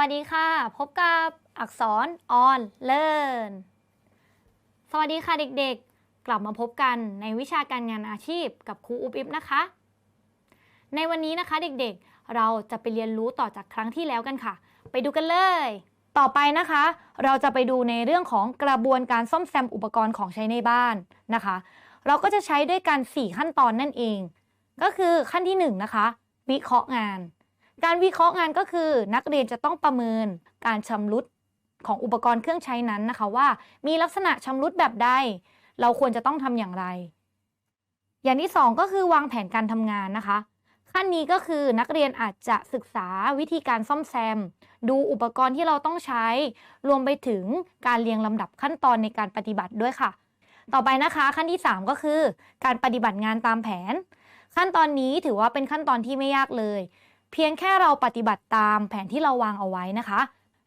วัสดีค่ะ พบกับอักษรออนเลินสวัสดีค่ะเด็กๆ กลับมาพบกันในวิชาการงานอาชีพกับครูอุบอิบนะคะ ในวันนี้นะคะเด็กๆ เราจะไปเรียนรู้ต่อจากครั้งที่แล้วกันค่ะ ไปดูกันเลย ต่อไปนะคะ เราจะไปดูในเรื่องของกระบวนการซ่อมแซมอุปกรณ์ของใช้ในบ้านนะคะ เราก็จะใช้ด้วยกัน 4 ขั้นตอนนั่นเอง ก็คือขั้นที่1นะคะ วิเคราะห์งาน การวิเคราะห์งานก็คือ นักเรียนจะต้องประเมินการชำรุดของอุปกรณ์เครื่องใช้นั้นนะคะว่า มีลักษณะชำรุดแบบใด เราควรจะต้องทำอย่างไร อย่างที่ 2 ก็คือวางแผนการทำงานนะคะ ขั้นนี้ก็คือนักเรียนอาจจะศึกษาวิธีการซ่อมแซม ดูอุปกรณ์ที่เราต้องใช้ รวมไปถึงการเรียงลำดับขั้นตอนในการปฏิบัติด้วยค่ะ ต่อไปนะคะขั้นที่ 3 ก็คือ การปฏิบัติงานตามแผน ขั้นตอนนี้ถือว่าเป็นขั้นตอนที่ไม่ยากเลย เพียงแค่เราปฏิบัติตามแผนที่เราวางเอาไว้นะคะ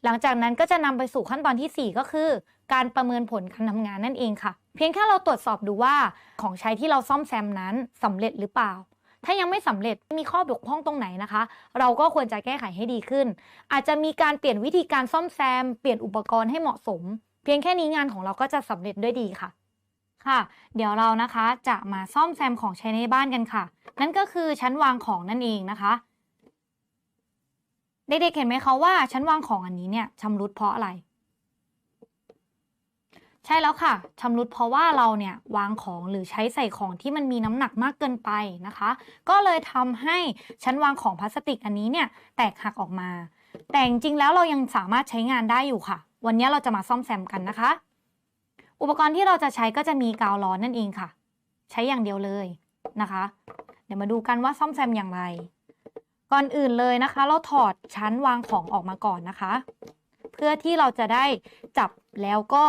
หลังจากนั้นก็จะนำไปสู่ขั้นตอนทีสี่ 4 ก็คือ การประเมินผลการทำงานนั่นเองค่ะ เพียงแค่เราตรวจสอบดูว่าของใช้ที่เราซ่อมแซมนั้นสำเร็จหรือเปล่า ถ้ายังไม่สำเร็จมีข้อบกพร่องตรงไหนนะคะ เราก็ควรจะแก้ไขให้ดีขึ้น อาจจะมีการเปลี่ยนวิธีการซ่อมแซม เปลี่ยนอุปกรณ์ให้เหมาะสม เพียงแค่นี้งานของเราก็จะสำเร็จด้วยดีค่ะค่ะ เดี๋ยวเรานะคะจะมาซ่อมแซมของใช้ในบ้านกันค่ะ นั่นก็คือชั้นวางของนั่นเองนะคะ เด็กๆเห็นไหมคะว่าชั้นวางของอันนี้เนี่ยชำรุดเพราะอะไร ใช่แล้วค่ะชำรุดเพราะว่าเราเนี่ยวางของหรือใช้ใส่ของที่มันมีน้ำหนักมากเกินไปนะคะ ก็เลยทำให้ชั้นวางของพลาสติกอันนี้เนี่ยแตกหักออกมา แต่จริงๆแล้วเรายังสามารถใช้งานได้อยู่ค่ะ วันนี้เราจะมาซ่อมแซมกันนะคะ อุปกรณ์ที่เราจะใช้ก็จะมีกาวร้อนนั่นเองค่ะ ใช้อย่างเดียวเลยนะคะ เดี๋ยวมาดูกันว่าซ่อมแซมอย่างไร ก่อนอื่นเลยนะคะ เราถอดชั้นวางของออกมาก่อนนะคะ เพื่อที่เราจะได้จับแล้วก็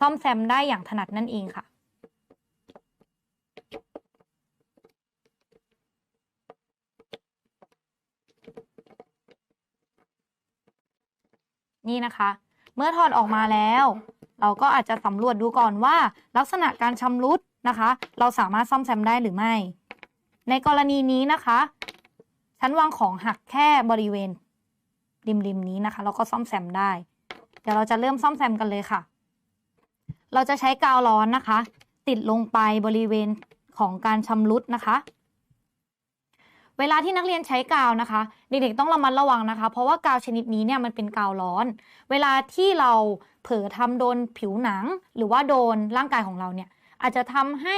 ซ่อมแซมได้อย่างถนัดนั่นเองค่ะนี่นะคะ เมื่อถอดออกมาแล้ว เราก็อาจจะสำรวจดูก่อนว่า ลักษณะการชำรุดนะคะ เราสามารถซ่อมแซมได้หรือไม่ ในกรณีนี้นะคะ ชั้นวางของหักแค่บริเวณริมริมๆนี้นะคะเราก็ซ่อมแซมได้ เดี๋ยวเราจะเริ่มซ่อมแซมกันเลยค่ะ เราจะใช้กาวร้อนนะคะ ติดลงไปบริเวณของการชำรุดนะคะ เวลาที่นักเรียนใช้กาวนะคะ เด็กๆต้องระมัดระวังนะคะ เพราะว่ากาวชนิดนี้เนี่ยมันเป็นกาวร้อน เวลาที่เราเผลอทำโดนผิวหนัง หรือว่าโดนร่างกายของเราเนี่ยอาจจะทำให้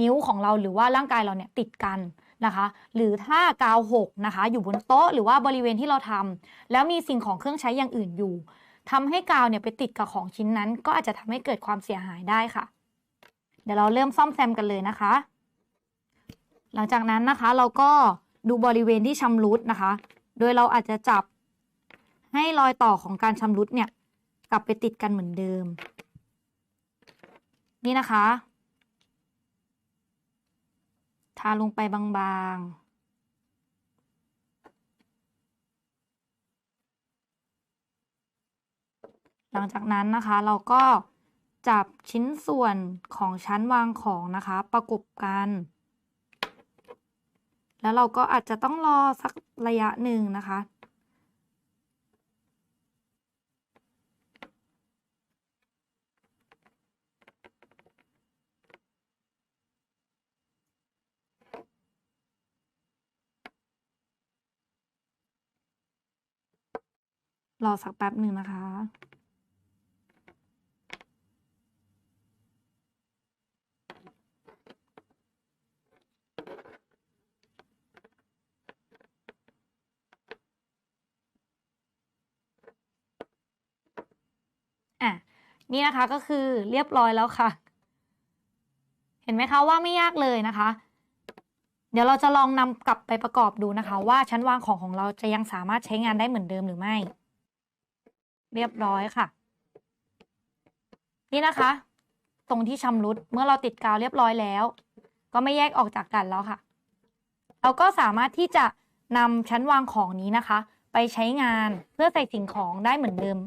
นิ้วของเราหรือว่าร่างกายเราเนี่ยติดกัน นะคะ หรือถ้ากาวหกนะคะ อยู่บนโต๊ะหรือว่าบริเวณที่เราทำแล้วมีสิ่งของเครื่องใช้อย่างอื่นอยู่ทำให้กาวเนี่ยไปติดกับของชิ้นนั้น ก็อาจจะทำให้เกิดความเสียหายได้ค่ะ เดี๋ยวเราเริ่มซ่อมแซมกันเลยนะคะ หลังจากนั้นนะคะเราก็ดูบริเวณที่ชำรุดนะคะ โดยเราอาจจะจับให้รอยต่อของการชำรุดเนี่ยกลับไปติดกันเหมือนเดิม นี่นะคะ ทาลงไปบางๆหลังจากนั้นนะคะเราก็จับชิ้นส่วนของชั้นวางของนะคะ ประกบกัน แล้วเราก็อาจจะต้องรอสักระยะหนึ่งนะคะ รอสักแป๊บหนึ่งนะคะ อะ นี่นะคะก็คือเรียบร้อยแล้วค่ะ เห็นไหมคะว่าไม่ยากเลยนะคะเดี๋ยวเราจะลองนำกลับไปประกอบดูนะคะ ว่าชั้นวางของของเราจะยังสามารถใช้งานได้เหมือนเดิมหรือไม่ เรียบร้อยค่ะ นี่นะคะ ตรงที่ชำรุดเมื่อเราติดกาวเรียบร้อยแล้ว ก็ไม่แยกออกจากกันแล้วค่ะ เราก็สามารถที่จะนำชั้นวางของนี้นะคะ ไปใช้งานเพื่อใส่สิ่งของได้เหมือนเดิม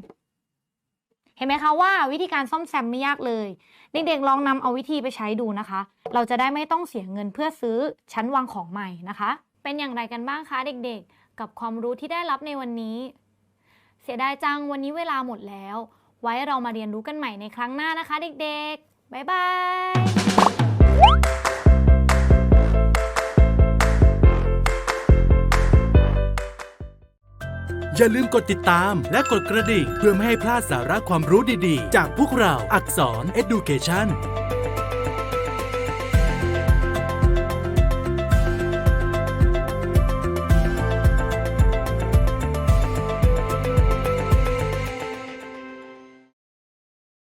เห็นไหมคะว่าวิธีการซ่อมแซมไม่ยากเลย เด็กๆลองนำเอาวิธีไปใช้ดูนะคะ เราจะได้ไม่ต้องเสียเงินเพื่อซื้อชั้นวางของใหม่นะคะ เป็นอย่างไรกันบ้างคะเด็กๆ กับความรู้ที่ได้รับในวันนี้ เสียดายจังวันนี้เวลาหมดแล้ว ไว้เรามาเรียนรู้กันใหม่ในครั้งหน้านะคะเด็กๆ บ๊ายบายอย่าลืมกดติดตามและกดกระดิ่งเพื่อไม่ให้พลาดสาระความรู้ดีๆ จากพวกเราอักษร Education